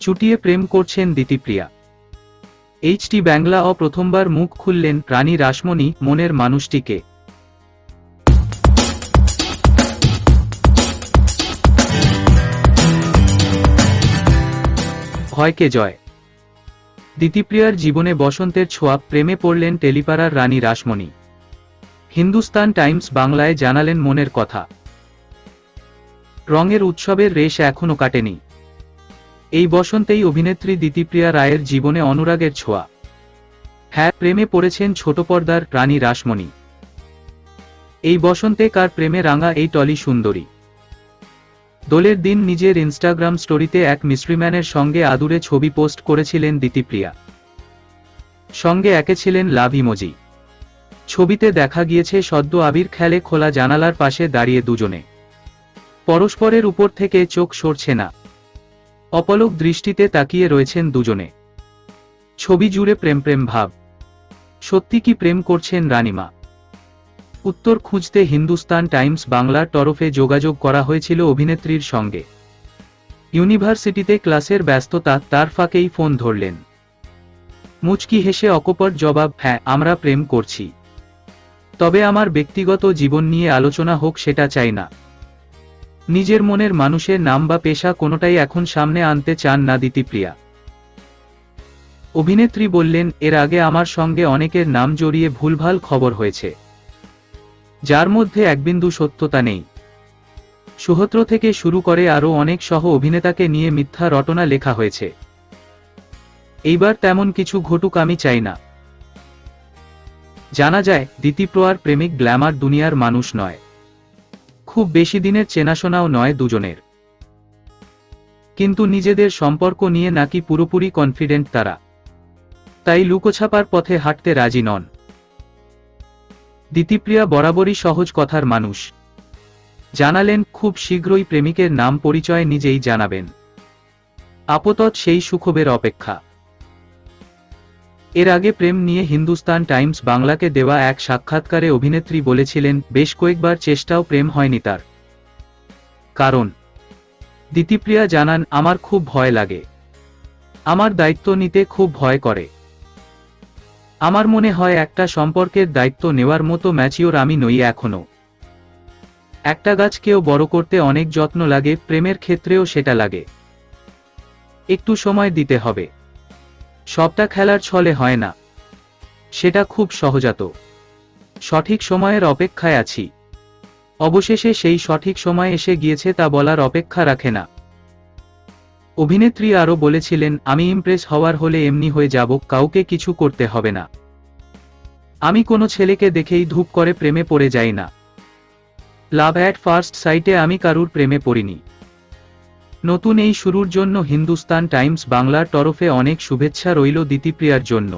চুটিয়ে প্রেম করছেন দিতিপ্রিয়া। এইচটি বাংলা ও প্রথমবার মুখ খুললেন রানী রাসমণি মনের মানুষটিকে। ভয়কে জয়? দিতিপ্রিয়ার জীবনে বসন্তের ছোঁয়া, প্রেমে পড়লেন টেলিপাড়ার রানী রাসমণি। হিন্দুস্তান টাইমস বাংলায় জানালেন মনের কথা। রঙের উৎসবের রেশ এখনও কাটেনি। এই বসন্তেই অভিনেত্রী দিতিপ্রিয়া রায়ের জীবনে অনুরাগের ছোঁয়া। হ্যাঁ প্রেমে পড়েছেন ছোট পর্দার রানী রাসমণি। এই বসন্তে কার প্রেমে রাঙা এই টলি সুন্দরী। দোলের দিন নিজের ইনস্টাগ্রাম স্টোরিতে এক মিস্ট্রিম্যানের সঙ্গে আদুরে ছবি পোস্ট করেছিলেন দিতিপ্রিয়া সঙ্গে একে ছিলেন লাভ ইমোজি। ছবিতে দেখা গিয়েছে সদ্য আবির খেলে খোলা জানালার পাশে দাঁড়িয়ে দুজনে। পরস্পরের উপর থেকে চোখ সরছে না। অপলক দৃষ্টিতে তাকিয়ে রয়েছেন দুজনে। ছবি জুড়ে প্রেম প্রেম ভাব। সত্যি কি প্রেম করছেন রানিমা? উত্তর খুঁজতে হিন্দুস্তান টাইমস বাংলার তরফে যোগাযোগ করা হয়েছিল অভিনেত্রীর সঙ্গে। ইউনিভার্সিটিতে ক্লাসের ব্যস্ততা, তার ফাঁকেই ফোন ধরলেন। মুচকি হেসে অকপট জবাব হ্যাঁ আমরা প্রেম করছি। তবে আমার ব্যক্তিগত জীবন নিয়ে আলোচনা হোক, সেটা চাই না। নিজের মনের মানুষের নাম বা পেশা কোনোটাই এখন সামনে আনতে চান না দিতিপ্রিয়া। অভিনেত্রী বললেন, এর আগে আমার সঙ্গে অনেকের নাম জড়িয়ে ভুলভাল খবর হয়েছে। যার মধ্যে একবিন্দু সত্যতা নেই। সুহত্র থেকে শুরু করে আরও অনেক সহ অভিনেতাকে নিয়ে মিথ্যা রটনা লেখা হয়েছে। এইবার তেমন কিছু ঘটুক আমি চাই না। জানা যায়, দিতিপ্রয়ার প্রেমিক গ্ল্যামার দুনিয়ার মানুষ নয়। খুব বেশি দিনের চেনাশোনাও নয় দুজনের। কিন্তু নিজেদের সম্পর্ক নিয়ে নাকি পুরোপুরি কনফিডেন্ট তারা। তাই লুকোছাপার পথে হাঁটতে রাজি নন। দিতিপ্রিয়া বরাবরই সহজ কথার মানুষ। জানালেন, খুব শীঘ্রই প্রেমিকের নাম পরিচয় নিজেই জানাবেন। আপাতত সেই সুখবের অপেক্ষা। এর আগে প্রেম নিয়ে হিন্দুস্তান টাইমস বাংলাকে দেওয়া এক সাক্ষাৎকারে অভিনেত্রী বলেছিলেন, বেশ কয়েকবার চেষ্টাও প্রেম হয়নি তার। কারণ? দিতিপ্রিয়া জানান, আমার খুব ভয় লাগে। আমার দায়িত্ব নিতে খুব ভয় করে। আমার মনে হয় একটা সম্পর্কের দায়িত্ব নেওয়ার মতো ম্যাচিওর আমি নই এখনও। একটা গাছকেও বড় করতে অনেক যত্ন লাগে, প্রেমের ক্ষেত্রেও সেটা লাগে। একটু সময় দিতে হবে। সবটা খেলার ছলে হয় না। সেটা খুব সহজাত। সঠিক সময়ের অপেক্ষায় আছি। অবশেষে সেই সঠিক সময় এসে গিয়েছে তা বলার অপেক্ষা রাখে না। অভিনেত্রী আরও বলেছিলেন, আমি ইমপ্রেস হওয়ার হলে এমনি হয়ে যাব, কাউকে কিছু করতে হবে না। আমি কোনো ছেলেকে দেখেই ধূপ করে প্রেমে পড়ে যাই না। লাভ অ্যাট ফার্স্ট সাইটে আমি কারুর প্রেমে পড়িনি। নতুন এই শুরুর জন্য হিন্দুস্তান টাইমস বাংলার তরফে অনেক শুভেচ্ছা রইল দিতিপ্রিয়ার জন্য।